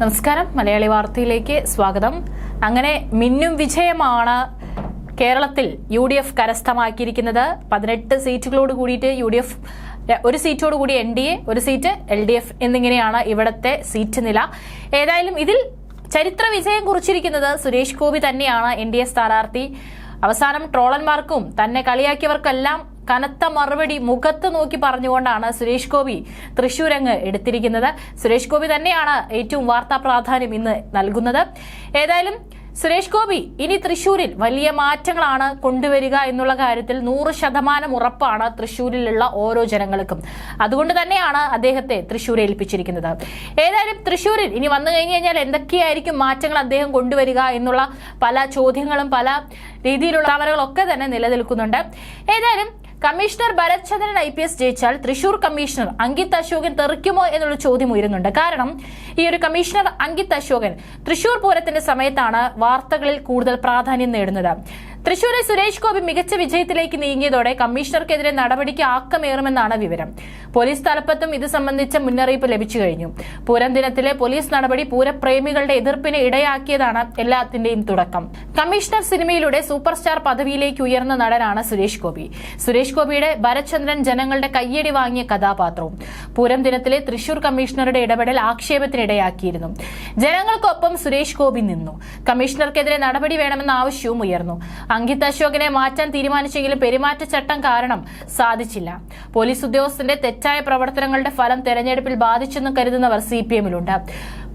നമസ്കാരം. മലയാളി വാർത്തയിലേക്ക് സ്വാഗതം. അങ്ങനെ മിന്നും വിജയമാണ് കേരളത്തിൽ യു ഡി എഫ് കരസ്ഥമാക്കിയിരിക്കുന്നത്. പതിനെട്ട് സീറ്റുകളോട് കൂടിയിട്ട് യു ഡി എഫ് ഒരു സീറ്റോട് കൂടി എൻ ഡി എ ഒരു സീറ്റ് എൽ ഡി എഫ് എന്നിങ്ങനെയാണ് ഇവിടുത്തെ സീറ്റ് നില. ഏതായാലും ഇതിൽ ചരിത്ര വിജയം കുറിച്ചിരിക്കുന്നത് സുരേഷ് ഗോപി തന്നെയാണ് എൻ ഡി എ സ്ഥാനാർത്ഥി. അവസാനം ട്രോളന്മാർക്കും തന്നെ കളിയാക്കിയവർക്കെല്ലാം കനത്ത മറുപടി മുഖത്ത് നോക്കി പറഞ്ഞുകൊണ്ടാണ് സുരേഷ് ഗോപി തൃശൂരങ്ങ് എടുത്തിരിക്കുന്നത്. സുരേഷ് ഗോപി തന്നെയാണ് ഏറ്റവും വാർത്താ പ്രാധാന്യം ഇന്ന് നൽകുന്നത്. ഏതായാലും സുരേഷ് ഗോപി ഇനി തൃശൂരിൽ വലിയ മാറ്റങ്ങളാണ് കൊണ്ടുവരിക എന്നുള്ള കാര്യത്തിൽ നൂറ് ശതമാനം ഉറപ്പാണ് തൃശൂരിലുള്ള ഓരോ ജനങ്ങൾക്കും. അതുകൊണ്ട് തന്നെയാണ് അദ്ദേഹത്തെ തൃശൂർ ഏൽപ്പിച്ചിരിക്കുന്നത്. ഏതായാലും തൃശൂരിൽ ഇനി വന്നു കഴിഞ്ഞു കഴിഞ്ഞാൽ എന്തൊക്കെയായിരിക്കും മാറ്റങ്ങൾ അദ്ദേഹം കൊണ്ടുവരിക എന്നുള്ള പല ചോദ്യങ്ങളും പല രീതിയിലുള്ള സമരങ്ങളൊക്കെ തന്നെ നിലനിൽക്കുന്നുണ്ട്. ഏതായാലും commissioner Bharat Chandran I P S ജയിച്ചാൽ തൃശൂർ കമ്മീഷണർ അങ്കിത് അശോകൻ തെറിക്കുമോ എന്നുള്ള ചോദ്യം ഉയരുന്നുണ്ട്. കാരണം ഈ ഒരു കമ്മീഷണർ അങ്കിത് അശോകൻ തൃശൂർ പൂരത്തിന്റെ സമയത്താണ് വാർത്തകളിൽ കൂടുതൽ പ്രാധാന്യം നേടുന്നത്. തൃശൂരിൽ സുരേഷ് ഗോപി മികച്ച വിജയത്തിലേക്ക് നീങ്ങിയതോടെ കമ്മീഷണർക്കെതിരെ നടപടിക്ക് ആക്കമേറുമെന്നാണ് വിവരം. പോലീസ് തലപ്പത്തും ഇത് സംബന്ധിച്ച മുന്നറിയിപ്പ് ലഭിച്ചു കഴിഞ്ഞു. പൂരം ദിനത്തിലെ പോലീസ് നടപടി പൂരപ്രേമികളുടെ എതിർപ്പിന് ഇടയാക്കിയതാണ് എല്ലാത്തിന്റെയും തുടക്കം. കമ്മീഷണർ സിനിമയിലൂടെ സൂപ്പർ സ്റ്റാർ പദവിയിലേക്ക് ഉയർന്ന നടനാണ് സുരേഷ് ഗോപി. സുരേഷ് ഗോപിയുടെ ഭരചന്ദ്രൻ ജനങ്ങളുടെ കയ്യടി വാങ്ങിയ കഥാപാത്രവും പൂരം ദിനത്തിലെ തൃശൂർ കമ്മീഷണറുടെ ഇടപെടൽ ആക്ഷേപത്തിനിടയാക്കിയിരുന്നു. ജനങ്ങൾക്കൊപ്പം സുരേഷ് ഗോപി നിന്നു. കമ്മീഷണർക്കെതിരെ നടപടി വേണമെന്ന ആവശ്യവും ഉയർന്നു. അങ്കിത് അശോകിനെ മാറ്റാൻ തീരുമാനിച്ചെങ്കിലും പെരുമാറ്റച്ചട്ടം കാരണം സാധിച്ചില്ല. പോലീസ് ഉദ്യോഗസ്ഥന്റെ തെറ്റായ പ്രവർത്തനങ്ങളുടെ ഫലം തെരഞ്ഞെടുപ്പിൽ ബാധിച്ചെന്ന് കരുതുന്നവർ സി പി എമ്മിലുണ്ട്.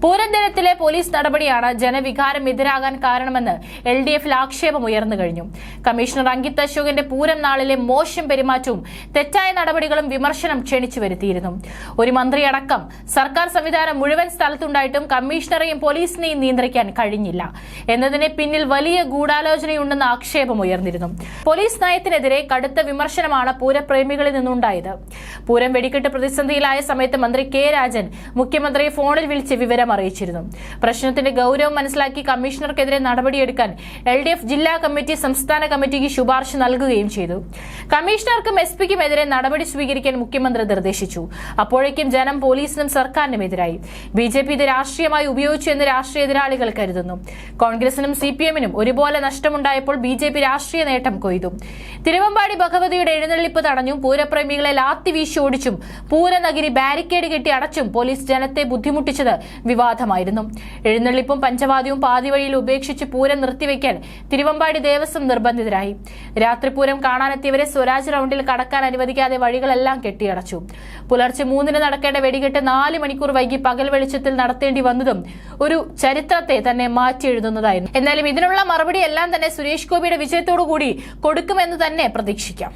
പൂരം ദിനത്തിലെ പോലീസ് നടപടിയാണ് ജനവികാരം എതിരാകാൻ കാരണമെന്ന് എൽ ഡി എഫിൽ ആക്ഷേപം ഉയർന്നു കഴിഞ്ഞു. കമ്മീഷണർ അങ്കിത് അശോകന്റെ പൂരം നാളിലെ മോശം പെരുമാറ്റവും തെറ്റായ നടപടികളും വിമർശനം ക്ഷണിച്ചു വരുത്തിയിരുന്നു. ഒരു മന്ത്രിയടക്കം സർക്കാർ സംവിധാനം മുഴുവൻ സ്ഥലത്തുണ്ടായിട്ടും കമ്മീഷണറെയും പോലീസിനെയും നിയന്ത്രിക്കാൻ കഴിഞ്ഞില്ല. എന്നതിന് പിന്നിൽ വലിയ ഗൂഢാലോചനയുണ്ടെന്ന ആക്ഷേപം ഉയർന്നിരുന്നു. പോലീസ് നയത്തിനെതിരെ കടുത്ത വിമർശനമാണ് പൂരപ്രേമികളിൽ നിന്നുണ്ടായത്. പൂരം വെടിക്കെട്ട് പ്രതിസന്ധിയിലായ സമയത്ത് മന്ത്രി കെ രാജൻ മുഖ്യമന്ത്രിയെ ഫോണിൽ വിളിച്ച് വിവരം അറിയിച്ചിരുന്നു. പ്രശ്നത്തിന്റെ ഗൗരവം മനസ്സിലാക്കി കമ്മീഷണർക്കെതിരെ നടപടിയെടുക്കാൻ എൽ ഡി എഫ് ജില്ലാ കമ്മിറ്റി സംസ്ഥാന കമ്മിറ്റിക്ക് ശുപാർശ നൽകുകയും ചെയ്തു. കമ്മീഷണർക്കും എസ് പിക്കും എതിരെ നടപടി സ്വീകരിക്കാൻ മുഖ്യമന്ത്രി നിർദ്ദേശിച്ചു. അപ്പോഴേക്കും ജനം പോലീസിനും സർക്കാരിനും എതിരായി. ബി ജെ പി ഇത് രാഷ്ട്രീയമായി ഉപയോഗിച്ചു എന്ന് രാഷ്ട്രീയ എതിരാളികൾ കരുതുന്നു. കോൺഗ്രസിനും സി പി എമ്മിനും ഒരുപോലെ നഷ്ടമുണ്ടായപ്പോൾ ബി ജെ പി രാഷ്ട്രീയ നേട്ടം കൊയ്തു. തിരുവമ്പാടി ഭഗവതിയുടെ എഴുന്നള്ളിപ്പ് തടഞ്ഞും പൂരപ്രേമികളെ ലാത്തി വീശി ഓടിച്ചും പൂരനഗിരി ബാരിക്കേഡ് കെട്ടി അടച്ചും പോലീസ് ജനത്തെ ബുദ്ധിമുട്ടിച്ചത് വിവാദമായിരുന്നു. എഴുന്നള്ളിപ്പും പഞ്ചവാദ്യവും പാതിവഴിയിൽ ഉപേക്ഷിച്ച് പൂരം നിർത്തിവെക്കാൻ തിരുവമ്പാടി ദേവസ്വം നിർബന്ധിതരായി. രാത്രിപൂരം കാണാനെത്തിയവരെ സ്വരാജ് റൗണ്ടിൽ കടക്കാൻ അനുവദിക്കാതെ വഴികളെല്ലാം കെട്ടിയടച്ചു. പുലർച്ചെ മൂന്നിന് നടക്കേണ്ട വെടികെട്ട് നാല് മണിക്കൂർ വൈകി പകൽ വെളിച്ചത്തിൽ നടത്തേണ്ടി വന്നതും ഒരു ചരിത്രത്തെ തന്നെ മാറ്റി എഴുതുന്നതായിരുന്നു. എന്നാലും ഇതിനുള്ള മറുപടി എല്ലാം തന്നെ സുരേഷ് ഗോപിയുടെ വിജയത്തോടു കൂടി കൊടുക്കുമെന്ന് തന്നെ പ്രതീക്ഷിക്കാം.